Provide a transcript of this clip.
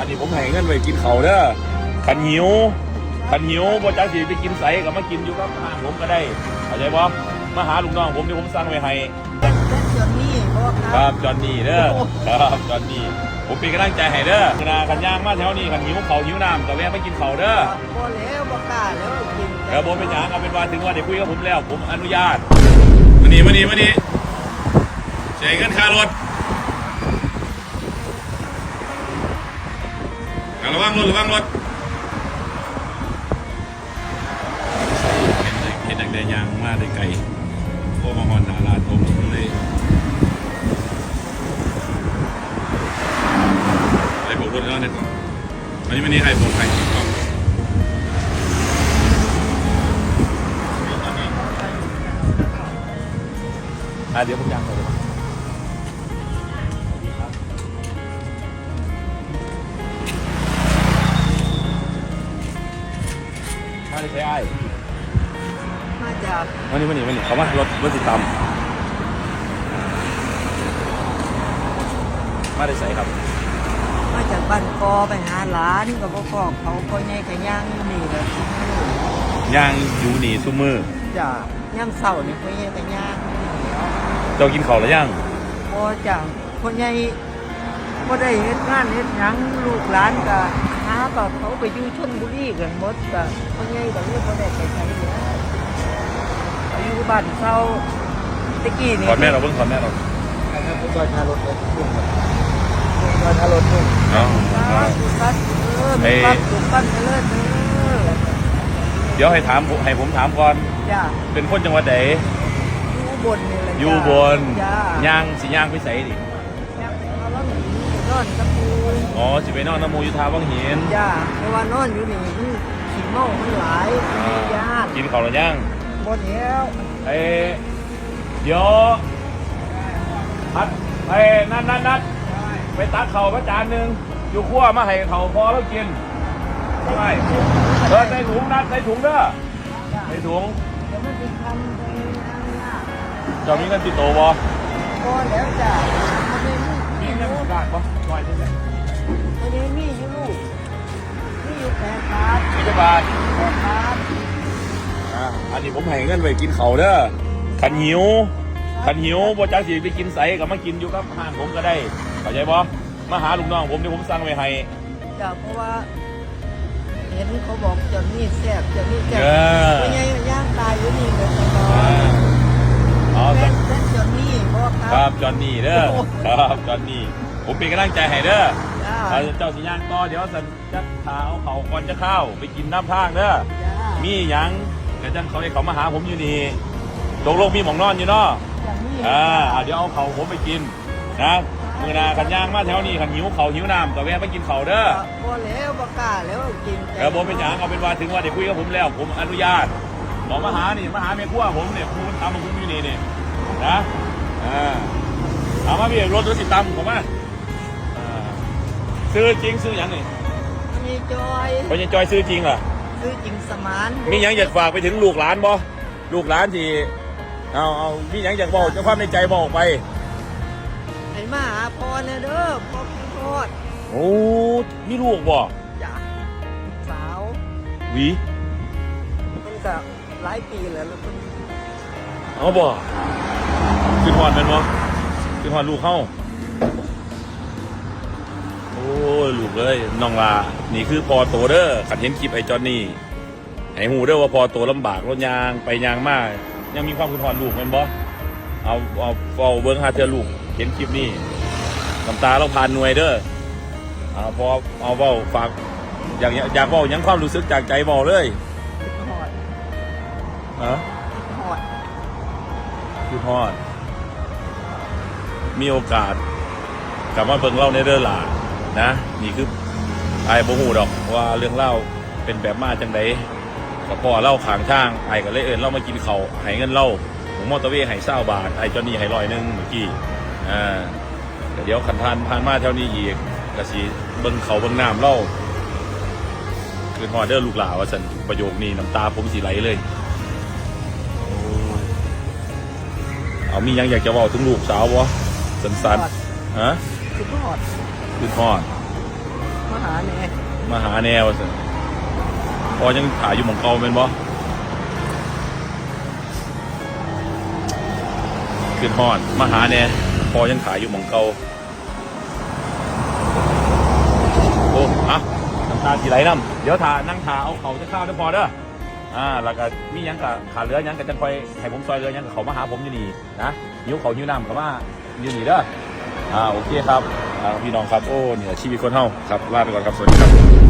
อันนี้ผมให้เงินไว้กินเขาวเด้อขันหิวขันหิวบ่จักสิไปกินไสก็มากินอยู่กับห้างผมก็ได้เข้าใจบ่มาหาลูกน้องผมที่ผมสั่งไว้ให้เล่นจนนี่บอกคครัรับบจอนนี่เด้อครับจอนนี่ผมเป็นกำลังใจให้เด้อขณะขันย่างมาแถวนี้ขันหิวเขาวหิวน้ำก็แวะไปกินเขาวเด้อบ่แล้วบ่กล้าแล้วกินแล้วผมเป็นหยังเอาเป็นว่าถึงว่าได้คุยกับผมแล้ว ผมอนุญาตมานี่มานี่มานี่เสียเงินค่ารถ วังรถระวังรถเห็นดังเดียยางมาได้ไกลโอ้มาหอนหนาลาดผมเลยไอ้โบกรถแล้วเนี่ยวันนี้วันนี้ไอ้โบกใครต้องอะเดี๋ยวผมยังเลย มาได้ใช้ไอ้มาจากมานี่มานี่มานี่เขามารถรถติดตามมาได้ใส่ครับ มาจากบ้านกอไปหาหลานก็บ่พอเขาก็ใหญ่ก็ย่างอยู่นี่แหละย่างอยู่หนีซุมือจ้ะย่างเสานี่ก็ใหญ่ก็ย่างอยู่นี่เนาะเจ้ากินข้าวแล้วยังบ่จ้ะคนใหญ่บ่ได้เฮ็ดงานเฮ็ดหยังลูกหลานก็หาก็เขาไปอยู่ชลบุรีกันหมดก็คนใหญ่ก็เลยบ่ได้ไปไสเนี่ยอยู่บ้านเซาตะกี้นี่ถอดแม่เราเพิ่งถอดแม่เราครับซอยทารถเลยซอยทารถนี่เนาะครับครับเออมีความสุขความเจริญเด้อเดี๋ยวให้ถามให้ผมถามก่อนจ้าเป็นคนจังหวัดไหนอยู่บนนี่แหละอยู่บนจ้าย่างสิย่างไปใส่ดิ นีนอนตะปูอ๋อสิไปนอนน้ำมูอยุทาวังหินจ้าเพราะว่านอนอยู่นี่มันขี้เมามันหลายมันมีญาติกินข้าวแล้วยังบนแล้วเอ้เดี๋ยวพัดไอ้นัดนัดนัดไปตักเข่าวพระจานหนึ่งอยู่ขั้วมาให้เขาพอแล้วกินไม่เออใส่ถุงนัดใส่ถุงเด้อใส่ถุงเดี๋ยวมันจะทำไปนะเจะมีเงินติดโตวบ่พอแล้วจ้าาดบ่ลอยได้ไหมมันไม่มีอยู่ลูกมีอยู่แปดบาทมีจะบาทแปดบาทอ่าอันนี้ผมให้เงินไปกินเขาวเด้อขันหิวขันหิวบ่จักสิไปกินไสก็มากินอยู่กับห้างผมก็ได้เข้าใจบ่มาหาลูกน้องผมที่ผมสั่งไว้ให้จ้าเพราะว่า เห็นเขาบอกเจะมีแซ่บเจะมีแซ่บเออเป็นไงย่างตายอยู่นี่เลยตลออ่าดอ๋อเล่นเล่นเจะมีบอกคครัรับบจอนนี่เด้อครับจอนนี่ ผมเป็นกำลังใจให้เด้อจ้าเอาเจ้าสิย่างต่อเดี๋ยวสันจะพาเอาเขาก่อนจะเข้า ไปกินน้ำทางเด้อจ้ามีหยังเดี๋ยวจังเขาให้เขามาหาผมอยู่นี่ตกลงมีหมองนอนอยู่เนาะอย่างนี้อ่าอ่าเดี๋ยวเอาเขาผมไปกินนะมือหนาขันย่างมาแถวนี้ขันหิวเขาหิวน้ำก็แวะไปกินเขาเด้อพอแล้วบ่กล้าแล้วกินแล้วผมเป็นหยังเอาเป็นว่าถึงว่าได้คุยกับผมแล้ว ผมอนุญาตหมอมาหานี่มาหาเมียขั้วผมเนี่ยคุณทำของคุณอยู่นี่นี่นะอ่าเอามาพี่รถรถติดตามผมมาอ่า ซื้อจริงซื้อหยังนี่มีจอยพญจอยซื้อจริงเหรอคือจิงสมานมีหยังอยากฝากไปถึงลูกหลานบ่ลูกหลานที่เอาเอามีหยังอยากบอกจะความในใจบอกไปให้มาหาพ่อเนี่ยเด้อพ่อพี่ทอดโอ้มีลูกบ่จ้าสาวหวีมันก็หลายปีแล้วแล้วเพิ่นเอาบ่คือหอดแมันบ่คือหอดลูกเข้า กเลยน้องลานี่คือพอโตเด้อขันเห็นคลิปไอ้จอนนี่ให้หูเด้อว่าพอโตลำบากรถยางไปยางมากยังมีความคือหอดลูกแมันบ่เอาเอาเอาเบิ้งหาเธอลูกเห็นคลิปนี้น้ำตาเราผ่านหน่วยเด้อเอาพอเอาเว้าฝากอยากอยากเว้าหยังความรู้สึกจากใจเว้าเลยทอดฮะทอดคือฮอด มีโอกาสกลับมาเบิ่งเล่าในเด้อหล่ะ นะ นี่คือไอ้บ่ฮู้ดอกว่าเรื่องเล่าเป็นแบบมาจังไดก็พอเล่าขางทางไอ้ก็เลยเอิ้นเล่ามากินเขาวให้เงินเล่าผมมอเตอร์เวย์ให้20บาทไอ้จอนนี่ห้ร้อยหนึงเมื่อกี้อ่าเดี๋ยวขันทานผ่านมาแถวนี้อีกก็สิเบิ่งเขาเบิ่งน้ำเล่าคือฮอเด้อลูกหลาว่าสันประโยคนี้น้ำตาผมสิไหลเลยเอามียังอยากจะบอกถึงลูกสาววะสันสันฮะคือทอด คือทอดมาหาแน่มาหาแนวสิพอยังถ่ายอยู่หมองเก่าเป็นบ่ขึ้นฮอดมาหาแน่พอยังถ่ายอยู่หมองเก่าโอ้อะน้ำตาทีไหลน้ำเดี๋ยวถ่านั่งถ่าเอาเขาจะข้าวได้พอเด้ออ่าแล้วก็มีหยังกับขาเหลือหยังกับจังคอยให้ผมซอยเรือหยังกับเขามาหาผมอยู่นี่นะหิวเขาหิวน้ำเขามาอยู่นี่เด้อ อ่าโอเคครับอ่าพี่น้องครับโอ้เนี่ยชีวิตคนเฮาครับลาไปก่อนครับสวัสดีครับ